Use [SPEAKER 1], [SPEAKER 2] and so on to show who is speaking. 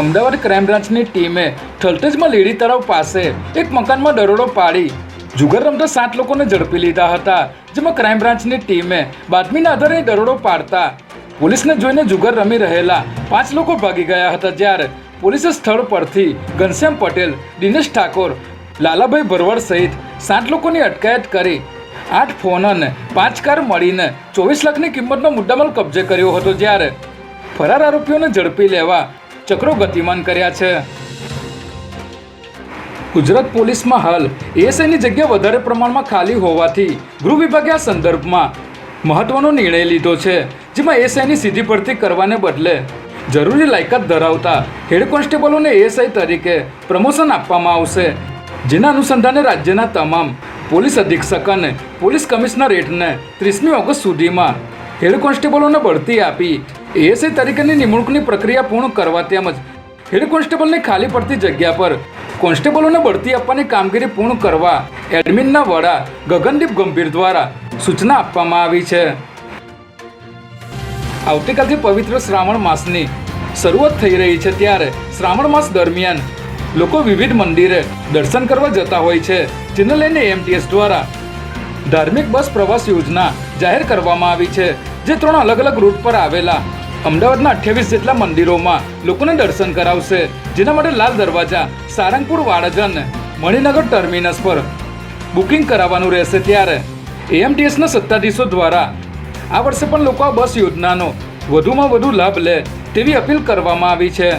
[SPEAKER 1] Ahmedabad crime બ્રાન્ચની ટીમે થલતેજમાં lady તળાવ પાસે એક મકાનમાં દરોડો પાડી જુગાર રમતા સાત લોકોને ઝડપી લીધા હતા, જેમાં ક્રાઇમ બ્રાન્ચની ટીમે બાતમીના આધારે દરોડો પાડતા પોલીસને જોઈને જુગાર રમી રહેલા પાંચ લોકો ભાગી ગયા હતા, જ્યારે પોલીસે સ્થળ પરથી ઘનશ્યામ પટેલ, દિનેશ ઠાકોર, લાલાભાઈ ભરવાડ સહિત સાત લોકોની અટકાયત કરી આઠ ફોન અને પાંચ કાર મળીને ચોવીસ લાખની કિંમતનો મુદ્દામાલ કબજે કર્યો હતો, જ્યારે ફરાર આરોપીઓને ઝડપી લેવા ચક્રો ગતિમાન કર્યા છે. ગુજરાત પોલીસમાં હાલ એએસઆઈની જગ્યા વધારે પ્રમાણમાં ખાલી હોવાથી ગૃહ વિભાગે આ સંદર્ભમાં મહત્વનો નિર્ણય લીધો છે, જેમાં એએસઆઈની સીધી ભરતી કરવાને બદલે જરૂરી લાયકાત ધરાવતા હેડ કોન્સ્ટેબલોને એએસઆઈ તરીકે પ્રમોશન આપવામાં આવશે. જેના અનુસંધાને રાજ્યના તમામ પોલીસ અધિક્ષક અને પોલીસ કમિશનરેટને ત્રીસમી ઓગસ્ટ સુધીમાં હેડ કોન્સ્ટેબલોને બઢતી આપી એએસઆઈ તરીકેની નિમણૂકની પ્રક્રિયા પૂર્ણ કરવા તેમજ હેડ કોન્સ્ટેબલને ખાલી પડતી જગ્યા પર કોન્સ્ટેબલોને બઢતી આપવાની કામગીરી પૂર્ણ કરવા એડમિનના વડા ગગનદીપ ગંભીર દ્વારા સૂચના આપવામાં આવી છે. આવતીકાલથી પવિત્ર શ્રાવણ માસની શરૂઆત થઈ રહી છે ત્યારે શ્રાવણ માસ દરમિયાન લોકો વિવિધ મંદિરે દર્શન કરવા જતા હોય છે. જેને લઈને એમટીએસ દ્વારા ધાર્મિક બસ પ્રવાસ યોજના જાહેર કરવામાં આવી છે, જે ત્રણ અલગ અલગ રૂટ પર આવેલા અમદાવાદના અઠ્યાવીસ જેટલા મંદિરોમાં લોકોને દર્શન કરાવશે, જેના માટે લાલ દરવાજા, સારંગપુર, વાડજન, મણિનગર ટર્મિનસ પર બુકિંગ કરાવવાનું રહેશે ત્યારે. એએમટીએસના સત્તાધીશો દ્વારા આ વર્ષે પણ લોકો આ બસ યોજનાનો વધુમાં વધુ લાભ લે તેવી અપીલ કરવામાં આવી છે.